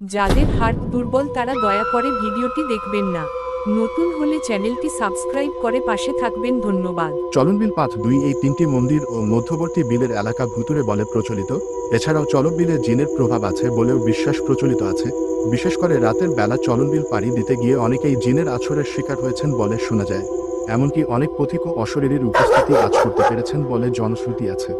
যাদের হার্ট দুর্বল তারা দয়া করে ভিডিওটি দেখবেন না। নতুন হলে চ্যানেলটি সাবস্ক্রাইব করে পাশে থাকবেন, ধন্যবাদ। চলনবিল পাথ দুই, এই তিনটি মন্দির ও মধ্যবর্তী বিলের এলাকা ভুতুরে বলে প্রচলিত। এছাড়াও চলনবিলে জিনের প্রভাব আছে বলেও বিশ্বাস প্রচলিত আছে। বিশেষ করে রাতের বেলা চলনবিল পাড়ি দিতে গিয়ে অনেকেই জিনের আছরের শিকার হয়েছেন বলে শোনা যায়। এমনকি অনেক পথিক ও অশরীরীর উপস্থিতি আজ করতে পেরেছেন বলে জনশ্রুতি আছে।